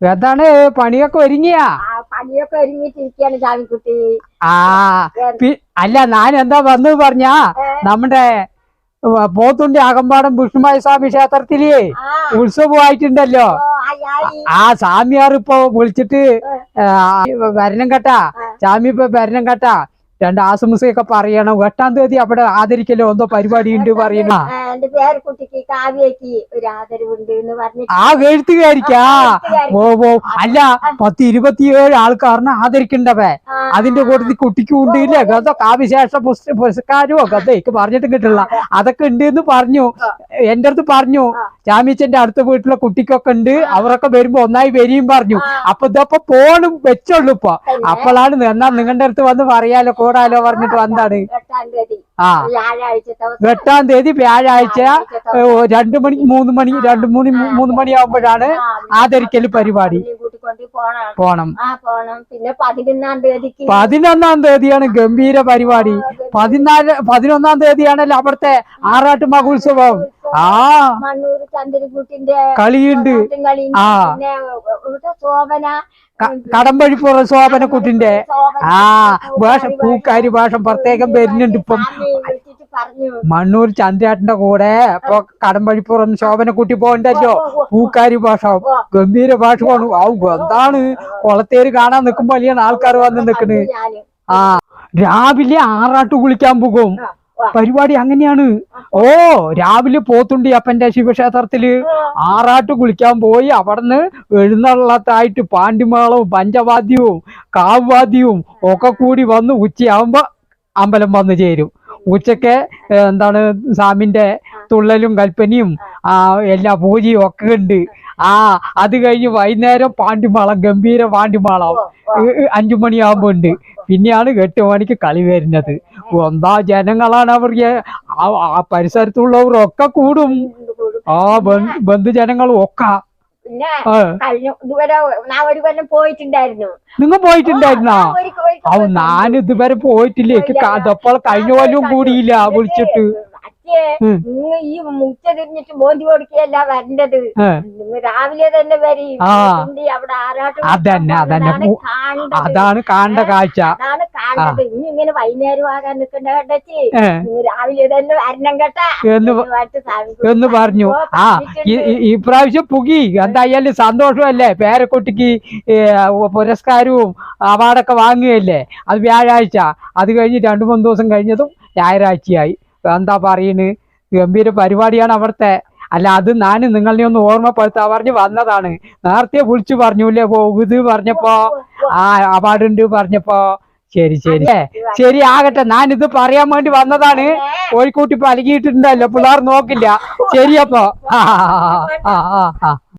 എന്താണ് പണിയൊക്കെ ഒരുങ്ങിയാ? പണിയൊക്കെ ഒരുങ്ങിട്ടിരിക്കുകയാണ് ജാമിക്കുട്ടി ആ അല്ല ഞാൻ എന്താ വന്നു പറഞ്ഞാ നമ്മുടെ പോത്തുണ്ടി അകമ്പാടം വിഷ്ണുമായ സ്വാമി ക്ഷേത്രത്തിൽ ഉത്സവമായിട്ടുണ്ടല്ലോ. ആ സ്വാമിയാർ ഇപ്പൊ വിളിച്ചിട്ട് വരണം കേട്ടാ സ്വാമി ഇപ്പൊ വരണം കേട്ടാ രണ്ട് ആശംസയൊക്കെ പറയണം. എട്ടാം തീയതി അവിടെ ആദരിക്കലോ എന്തോ പരിപാടി ഉണ്ട് പറയണ എന്റെ പേരക്കുട്ടിക്ക് കാവ്യക്ക് ഒരു ആദരവുണ്ട് എന്ന് പറഞ്ഞു ആ എഴുത്തുകാരിക്കാ. ഓ ഓ അല്ല പത്ത് ഇരുപത്തിയേഴ് ആൾക്കാരനെ ആദരിക്കണ്ടവേ. അതിന്റെ കൂട്ടത്തിൽ കുട്ടിക്കും ഉണ്ട് കഥ ഗത പുരസ്കാരോ പുരസ്കാരമോ ഗത എനിക്ക് പറഞ്ഞിട്ട് കിട്ടില്ല. അതൊക്കെ ഉണ്ട് എന്ന് പറഞ്ഞു. എന്റെ അടുത്ത് പറഞ്ഞു ചാമിച്ചന്റെ അടുത്ത വീട്ടിലെ കുട്ടിക്കൊക്കെ ഉണ്ട്. അവരൊക്കെ വരുമ്പോ ഒന്നായി വരികയും പറഞ്ഞു. അപ്പൊ ഇതപ്പൊ പോണും വെച്ചുള്ളൂ ഇപ്പൊ. അപ്പോഴാണ് എന്നാ നിങ്ങളുടെ അടുത്ത് വന്ന് പറയാലോ കൂടാലോ പറഞ്ഞിട്ട് വന്നാണ് ആ. എട്ടാം തീയതി വ്യാഴാഴ്ച രണ്ടു മണി മൂന്ന് മണി രണ്ടു മൂന്ന് മൂന്ന് മണിയാവുമ്പോഴാണ് ആദരിക്കൽ പരിപാടി. പോണം. പിന്നെ പതിനൊന്നാം തീയതിക്ക് പതിനൊന്നാം തീയതിയാണ് ഗംഭീര പരിപാടി. പതിനാല് പതിനൊന്നാം തീയതിയാണല്ലോ അവിടുത്തെ ആറാട്ട് മഹോത്സവം. ആ. ചന്ദ്രൻകുട്ടിന്റെ കളിയുണ്ട്. കളി ആ. ശോഭന കടമ്പഴിപ്പുറ ശോഭനക്കുട്ടിന്റെ. ശോഭന ആ വേഷം പൂക്കാരി വേഷം പ്രത്യേകം വരുന്നുണ്ട് ഇപ്പം. മണ്ണൂർ ചന്ദ്രാട്ടിന്റെ കൂടെ ഇപ്പൊ കടമ്പഴിപ്പുറം ശോഭനക്കുട്ടി പോകണ്ടല്ലോ. പൂക്കാരി ഭാഷം ഗംഭീര ഭാഷമാണ് ഔ എന്താണ്? കുളത്തേര് കാണാൻ നിൽക്കുമ്പോ വലിയ ആൾക്കാർ വന്ന് നിക്കണ് ആ. രാവിലെ ആറാട്ട് കുളിക്കാൻ പോകും. പരിപാടി അങ്ങനെയാണ്. ഓ രാവിലെ പോത്തുണ്ടി അപ്പന്റെ ശിവക്ഷേത്രത്തിൽ ആറാട്ട് കുളിക്കാൻ പോയി. അവിടുന്ന് എഴുന്നള്ളത്തായിട്ട് പാണ്ടിമാളവും പഞ്ചവാദ്യവും കാവ്വാദ്യവും ഒക്കെ കൂടി വന്ന് ഉച്ചയാവുമ്പോ അമ്പലം വന്നു ചേരും. ഉച്ചയ്ക്ക് എന്താണ് സാമിന്റെ തുള്ളലും കൽപ്പനയും ആ. എല്ലാ പൂജയും ഒക്കെ ഉണ്ട്. ആ അത് കഴിഞ്ഞ് വൈകുന്നേരം പാണ്ടിമാളം ഗംഭീര പാണ്ടിമാളം. അഞ്ചു മണിയാകുമ്പോ ഉണ്ട്. പിന്നെയാണ് എട്ട് മണിക്ക് കളി വരുന്നത്. എന്താ ജനങ്ങളാണ് അവർക്ക് ആ- പരിസരത്തുള്ളവരൊക്കെ കൂടും. ആ ബന്ധു- ബന്ധുജനങ്ങളും ഒക്കെ. പിന്നെ ഇതുവരെ ഞാൻ ഒരു കൊല്ലം പോയിട്ടുണ്ടായിരുന്നു. നിങ്ങൾ പോയിട്ടുണ്ടായിരുന്നാ? ഞാൻ ഇതുവരെ പോയിട്ടില്ല. എനിക്ക് അതപ്പോൾ കഴിഞ്ഞ കൊല്ലവും കൂടിയില്ല വിളിച്ചിട്ട്. ഉം. നിങ്ങൾ ഈ മുച്ച തിരിഞ്ഞിട്ട് മോന്തി കൊടുക്കുകയല്ല വരേണ്ടത്. നിങ്ങൾ രാവിലെ തന്നെ വരും. അവിടെ ആരാട്ടം അതന്നെ, അതന്നെ. അതാണ്. കാണേണ്ട കാഴ്ച. അതാണ് കാണേണ്ടത്. ഇനി ഇങ്ങനെ വൈകുന്നേരം ആകാൻ നിൽക്കണ്ട കേട്ടച്ചി രാവിലെ തന്നെ വരണം കേട്ടാ. എന്ന് പ- പറഞ്ഞിട്ട് സ്വാമി എന്ന് പറഞ്ഞു. ആ. ഈ- പ്രാവശ്യം പുകി. എന്തായാലും സന്തോഷമല്ലേ? പേരക്കുട്ടിക്ക് പുരസ്കാരവും അവാർഡൊക്കെ വാങ്ങുകയല്ലേ? അത് വ്യാഴാഴ്ച. അത് കഴിഞ്ഞ് രണ്ടു മൂന്ന് ദിവസം കഴിഞ്ഞതും ഞായറാഴ്ചയായി. എന്താ പറയണ്? ഗംഭീര പരിപാടിയാണ് അവിടുത്തെ. അല്ല അത് ഞാൻ നിങ്ങളെ ഒന്ന് ഓർമ്മപ്പെടുത്താൻ പറഞ്ഞ് വന്നതാണ്. നേരത്തെ വിളിച്ചു പറഞ്ഞൂല്ലേ പോകുത് പറഞ്ഞപ്പോ ആ അവാർഡുണ്ട് പറഞ്ഞപ്പോ. ശരി ശരി. ശരി ആകട്ടെ. ഞാൻ ഇത് പറയാൻ വേണ്ടി വന്നതാണ്. കോഴിക്കൂട്ടി പലകിയിട്ടുണ്ടല്ലോ. പിള്ളേർ നോക്കില്ല. ശരിയപ്പോ ആ ആ ആ ആ.